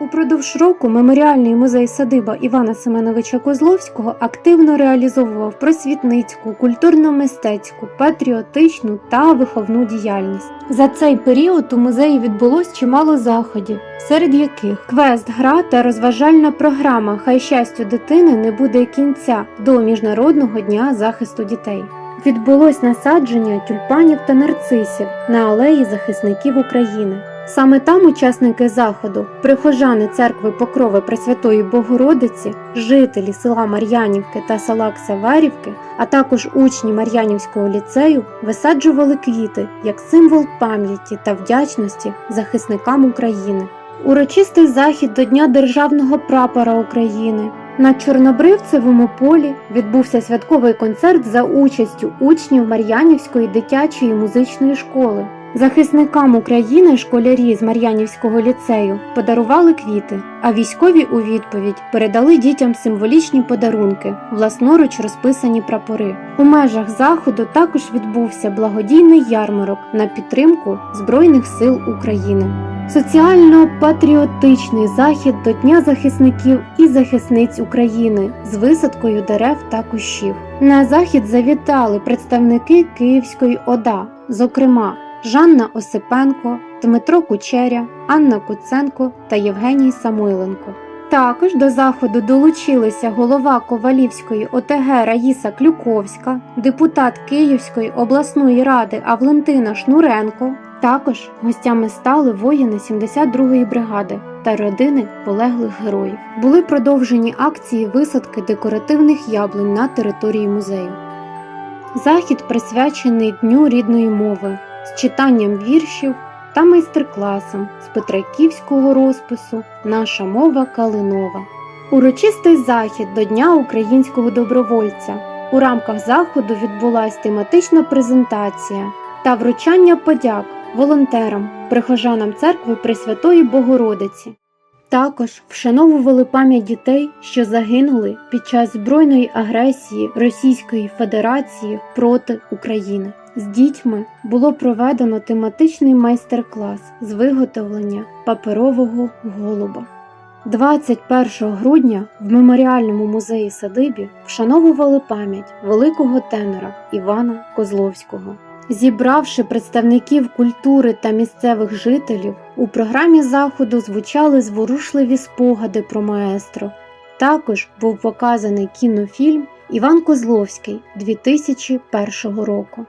Упродовж року меморіальний музей садиба Івана Семеновича Козловського активно реалізовував просвітницьку, культурно-мистецьку, патріотичну та виховну діяльність. За цей період у музеї відбулось чимало заходів, серед яких квест, гра та розважальна програма Хай щастю дитини не буде кінця до Міжнародного дня захисту дітей. Відбулось насадження тюльпанів та нарцисів на алеї захисників України. Саме там учасники заходу, прихожани церкви Покрови Пресвятої Богородиці, жителі села Мар'янівки та села Ксаверівки, а також учні Мар'янівського ліцею висаджували квіти як символ пам'яті та вдячності захисникам України. Урочистий захід до Дня Державного прапора України. На Чорнобривцевому полі відбувся святковий концерт за участю учнів Мар'янівської дитячої музичної школи. Захисникам України школярі з Мар'янівського ліцею подарували квіти, а військові у відповідь передали дітям символічні подарунки, власноруч розписані прапори. У межах заходу також відбувся благодійний ярмарок на підтримку Збройних сил України. Соціально-патріотичний захід до Дня захисників і захисниць України з висадкою дерев та кущів. На захід завітали представники Київської ОДА, зокрема Жанна Осипенко, Дмитро Кучеря, Анна Куценко та Євгеній Самойленко. Також до заходу долучилися голова Ковалівської ОТГ Раїса Клюковська, депутат Київської обласної ради Авлентина Шнуренко. Також гостями стали воїни 72-ї бригади та родини полеглих героїв. Були продовжені акції висадки декоративних яблунь на території музею. Захід присвячений Дню рідної мови з читанням віршів та майстер-класом з петриківського розпису Наша мова Калинова. Урочистий захід до Дня українського добровольця. У рамках заходу відбулась тематична презентація та вручання подяк волонтерам, прихожанам церкви Пресвятої Богородиці. Також вшановували пам'ять дітей, що загинули під час збройної агресії Російської Федерації проти України. З дітьми було проведено тематичний майстер-клас з виготовлення паперового голуба. 21 грудня в меморіальному музеї садибі вшановували пам'ять великого тенора Івана Козловського. Зібравши представників культури та місцевих жителів, у програмі заходу звучали зворушливі спогади про маестро. Також був показаний кінофільм Іван Козловський 2001 року.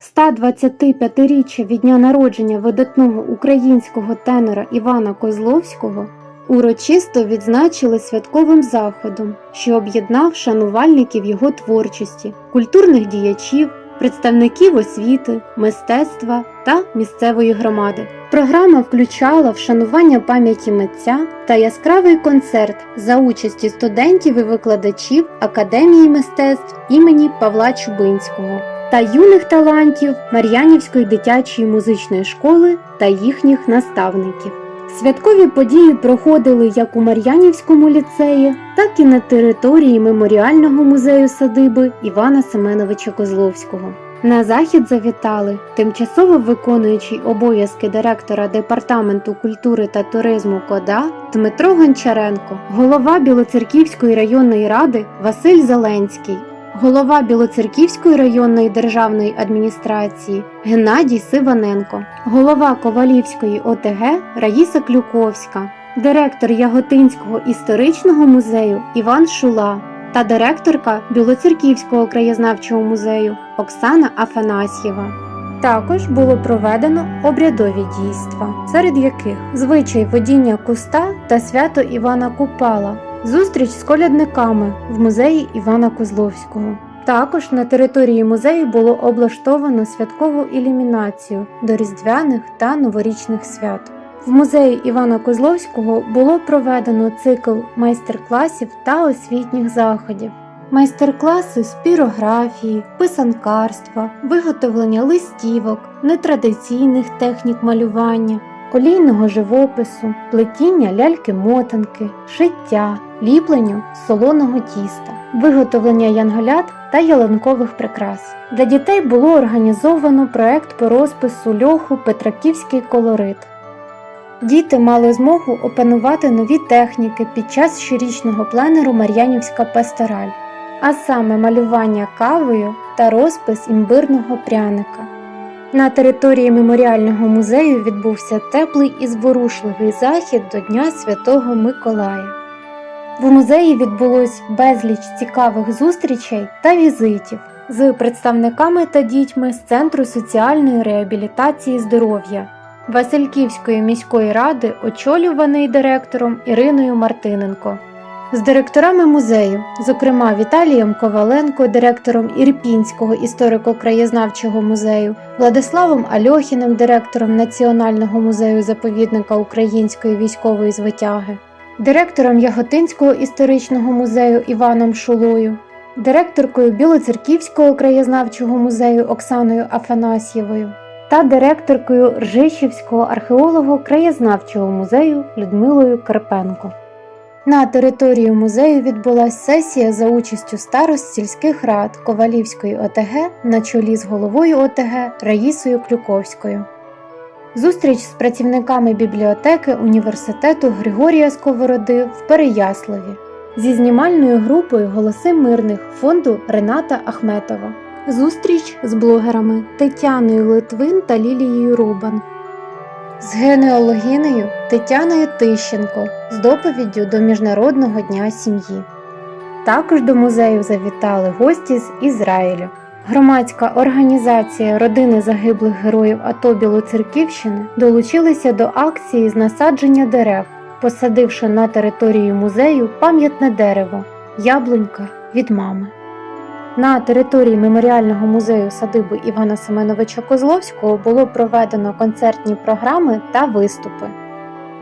125-річчя від дня народження видатного українського тенора Івана Козловського урочисто відзначили святковим заходом, що об'єднав шанувальників його творчості, культурних діячів, представників освіти, мистецтва та місцевої громади. Програма включала вшанування пам'яті митця та яскравий концерт за участі студентів і викладачів Академії мистецтв імені Павла Чубинського та юних талантів Мар'янівської дитячої музичної школи та їхніх наставників. Святкові події проходили як у Мар'янівському ліцеї, так і на території меморіального музею садиби Івана Семеновича Козловського. На захід завітали тимчасово виконуючий обов'язки директора департаменту культури та туризму КОДА Дмитро Гончаренко, голова Білоцерківської районної ради Василь Зеленський, голова Білоцерківської районної державної адміністрації Геннадій Сиваненко, голова Ковалівської ОТГ Раїса Клюковська, директор Яготинського історичного музею Іван Шула та директорка Білоцерківського краєзнавчого музею Оксана Афанасьєва. Також було проведено обрядові дійства, серед яких звичай водіння куста та свято Івана Купала, зустріч з колядниками в музеї Івана Козловського. Також на території музею було облаштовано святкову ілюмінацію до різдвяних та новорічних свят. В музеї Івана Козловського було проведено цикл майстер-класів та освітніх заходів. Майстер-класи з пірографії, писанкарства, виготовлення листівок, нетрадиційних технік малювання, олійного живопису, плетіння ляльки-мотанки, шиття, ліпленню солоного тіста, виготовлення янголят та ялинкових прикрас. Для дітей було організовано проект по розпису льоху Петраківський колорит. Діти мали змогу опанувати нові техніки під час щорічного пленеру Мар'янівська пастораль, а саме малювання кавою та розпис імбирного пряника. На території меморіального музею відбувся теплий і зворушливий захід до Дня Святого Миколая. В музеї відбулось безліч цікавих зустрічей та візитів з представниками та дітьми з Центру соціальної реабілітації здоров'я Васильківської міської ради, очолюваний директором Іриною Мартиненко. З директорами музею, зокрема Віталієм Коваленко, директором Ірпінського історико-краєзнавчого музею, Владиславом Альохіним, директором Національного музею заповідника української військової звитяги, директором Яготинського історичного музею Іваном Шулою, директоркою Білоцерківського краєзнавчого музею Оксаною Афанасьєвою та директоркою Ржищівського археолого-краєзнавчого музею Людмилою Карпенко. На території музею відбулася сесія за участю старост сільських рад Ковалівської ОТГ на чолі з головою ОТГ Раїсою Клюковською. Зустріч з працівниками бібліотеки університету Григорія Сковороди в Переяславі зі знімальною групою Голоси мирних фонду Рената Ахметова. Зустріч з блогерами Тетяною Литвин та Лілією Рубан з генеалогінею Тетяною Тищенко з доповіддю до Міжнародного дня сім'ї. Також до музею завітали гості з Ізраїлю. Громадська організація Родини загиблих героїв АТО Білоцерківщини долучилися до акції з насадження дерев, посадивши на території музею пам'ятне дерево Яблунька від мами. На території меморіального музею садиби Івана Семеновича Козловського було проведено концертні програми та виступи.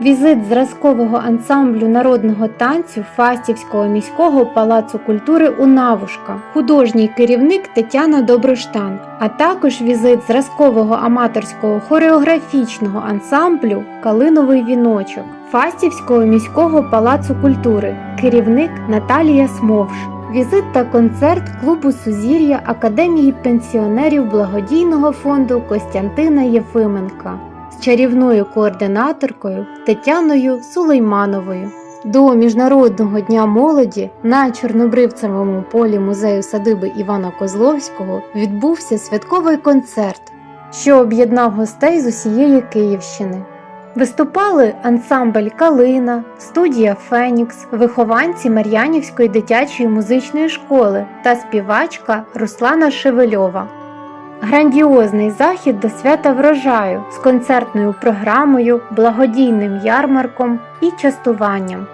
Візит зразкового ансамблю народного танцю Фастівського міського палацу культури у Навушка, художній керівник Тетяна Доброштан, а також візит зразкового аматорського хореографічного ансамблю Калиновий віночок Фастівського міського палацу культури, керівник Наталія Смовш. Візит та концерт клубу Сузір'я Академії пенсіонерів благодійного фонду Костянтина Єфименка з чарівною координаторкою Тетяною Сулеймановою. До Міжнародного дня молоді на Чорнобривцевому полі музею садиби Івана Козловського відбувся святковий концерт, що об'єднав гостей з усієї Київщини. Виступали ансамбль Калина, студія Фенікс, вихованці Мар'янівської дитячої музичної школи та співачка Руслана Шевельова. Грандіозний захід до свята врожаю з концертною програмою, благодійним ярмарком і частуванням.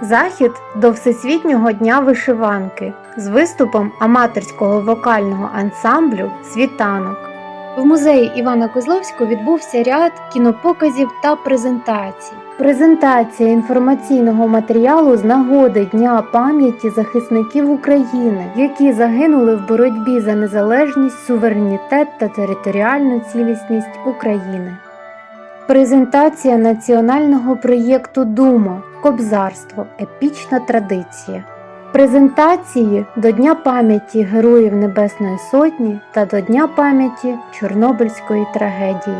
Захід до Всесвітнього дня вишиванки з виступом аматорського вокального ансамблю Світанок. В музеї Івана Козловського відбувся ряд кінопоказів та презентацій. Презентація інформаційного матеріалу з нагоди Дня пам'яті захисників України, які загинули в боротьбі за незалежність, суверенітет та територіальну цілісність України. Презентація національного проєкту Дума Кобзарство Епічна традиція. Презентації до Дня пам'яті Героїв Небесної Сотні та до Дня пам'яті Чорнобильської трагедії.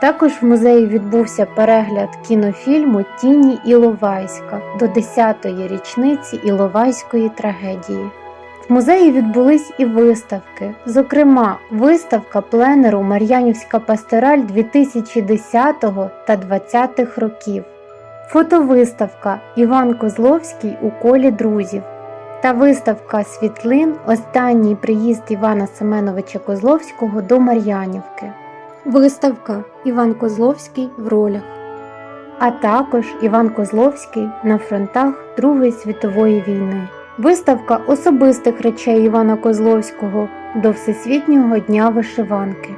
Також в музеї відбувся перегляд кінофільму Тіні Іловайська до 10-ї річниці Іловайської трагедії. В музеї відбулись і виставки, зокрема, виставка пленеру Мар'янівська пастораль 2010 та 20-х років, фотовиставка Іван Козловський у колі друзів та виставка світлин Останній приїзд Івана Семеновича Козловського до Мар'янівки. Виставка Іван Козловський в ролях, а також Іван Козловський на фронтах Другої світової війни. Виставка особистих речей Івана Козловського до Всесвітнього дня вишиванки.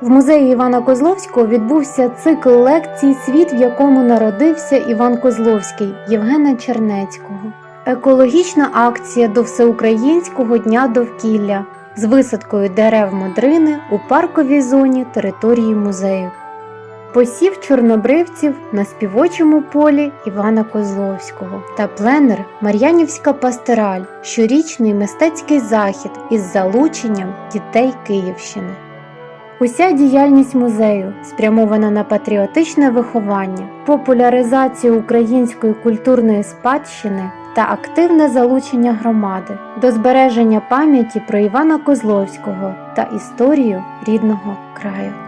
В музеї Івана Козловського відбувся цикл лекцій Світ, в якому народився Іван Козловський Євгена Чернецького. Екологічна акція до Всеукраїнського дня довкілля з висадкою дерев модрини у парковій зоні території музею. Посів чорнобривців на співочому полі Івана Козловського та пленер Мар'янівська пастораль, щорічний мистецький захід із залученням дітей Київщини. Уся діяльність музею спрямована на патріотичне виховання, популяризацію української культурної спадщини та активне залучення громади до збереження пам'яті про Івана Козловського та історію рідного краю.